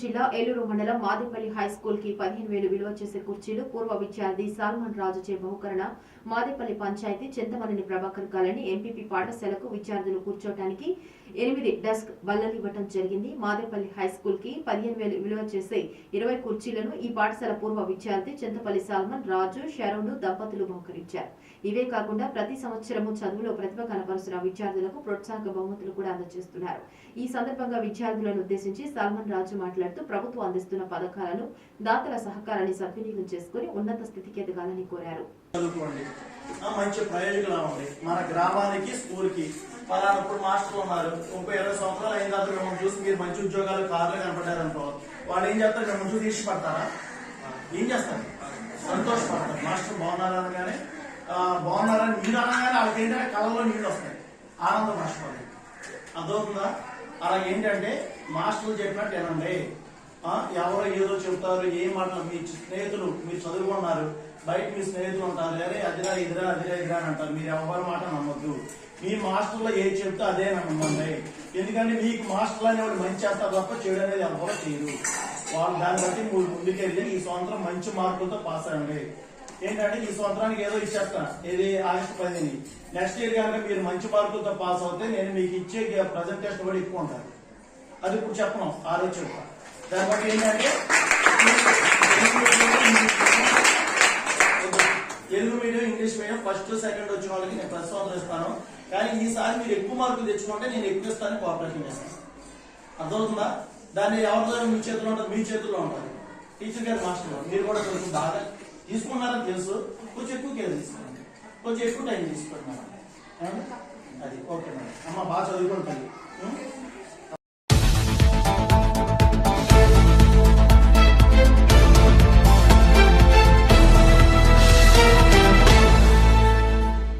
జిల్లా ఏలూరు మండలం మాదేపల్లి హై స్కూల్కి పదిహేను వేలు విలువ చేసే కుర్చీలు పూర్వ విద్యార్థి సాల్మన్ రాజుచే బహుకరణ. మాదేపల్లి పంచాయతీ చింతమనేని ప్రభాకర్ కాలనీ ఎంపీపీ పాఠశాలకు విద్యార్థులు కూర్చోటానికి ఎనిమిది డెస్క్ బల్లలివ్వటం జరిగింది. మాదేపల్లి హై స్కూల్కి పదిహేను వేలు విలువ చేసే ఇరవై కుర్చీలను ఈ పాఠశాల పూర్వ విద్యార్థి చింతపల్లి సాల్మన్ రాజు షరోను దంపతులు బహుకరించారు. ఇవే కాకుండా ప్రతి సంవత్సరము చదువులో ప్రతిభ కనపరుస్తున్న విద్యార్థులకు ప్రోత్సాహక బహుమతులు కూడా అందజేస్తున్నారు. ఈ సందర్భంగా విద్యార్థులను ఉద్దేశించి సాల్మన్ రాజు మాట్లాడుతూ ప్రభుత్వం అందిస్తున్న పథకాలను దాతల సహకారాన్ని సద్వినియోగం చేసుకుని ఉన్నత స్థితికి ఎదగాలని కోరారు. మంచి ప్రయోజకులు మన గ్రామానికి స్కూల్కి పలానా మాస్టర్లు ఉన్నారు. ముప్పై ఇరవై సంవత్సరాలు అయిన తర్వాత మిమ్మల్ని చూసి మీరు మంచి ఉద్యోగాలు కార్లు కనపడ్డారు అనుకో వాళ్ళు ఏం చేస్తారు మిమ్మల్ని చూసి ఇష్టపడతారా ఏం చేస్తారు? సంతోషపడతారు. మాస్టర్ బాగున్నారా అనగానే బాగున్నారని మీరు అనగానే వాళ్ళకి ఏంటంటే కళ్ళలో నీళ్ళు వస్తాయి. ఆనందం నష్టపోతుంది అర్థమవుతుందా? అలా ఏంటంటే మాస్టర్లు చెప్పినట్టు ఏనండి ఎవరో ఏదో చెప్తారు ఏ మాటలు మీ స్నేహితులు మీరు చదువుకున్నారు బయట మీ స్నేహితులు ఉంటారు అరే అదిరా ఇదిరా అదిరా ఇదిరా అని అంటారు. మీరు ఎవరి మాట నమ్మద్దు. మీ మాస్టర్లో ఏది చెప్తే అదే నమ్మండి ఎందుకంటే మీకు మాస్టర్లు అనేవాడు మంచి చేస్తారు తప్ప చెడు అనేది ఎవరో చేయరు. వాళ్ళు దాన్ని బట్టి మీరు ముందుకెళ్ళి ఈ సంవత్సరం మంచి మార్కులతో పాస్ అవ్వండి. ఏంటంటే ఈ సంవత్సరానికి ఏదో ఇచ్చేస్తాను ఇది ఆగస్టు పదిని నెక్స్ట్ ఇయర్ కనుక మీరు మంచి మార్కులతో పాస్ అవుతే నేను మీకు ఇచ్చే ప్రజెంటేషన్ కూడా ఎక్కువ ఉంటుంది అది ఇప్పుడు చెప్పను ఆ రోజు దాన్ని బట్టి ఏంటంటే Telugu medium English medium first second వచ్చిన వాళ్ళకి నేను ప్లస్ వన్ ఇస్తాను కానీ ఈసారి మీరు ఎక్కువ మార్కులు తెచ్చుకుంటే నేను ఎక్కువ ఇస్తాను కోఆపరేషన్ చేస్తాను. అర్థమవుతుందా? దాన్ని ఎవరితో మీ చేతిలో ఉంటుంది? మీ చేతుల్లో ఉంటుంది. టీచర్ గారు మాస్టర్ గారు మీరు కూడా కొంచెం బాగా తీసుకున్నారని తెలుసు. కొంచెం ఎక్కువ కేర్ తీసుకోండి కొంచెం ఎక్కువ టైం తీసుకుంటున్నాను అది ఓకే మేడం. అమ్మ బాగా చదువుకుంటుంది.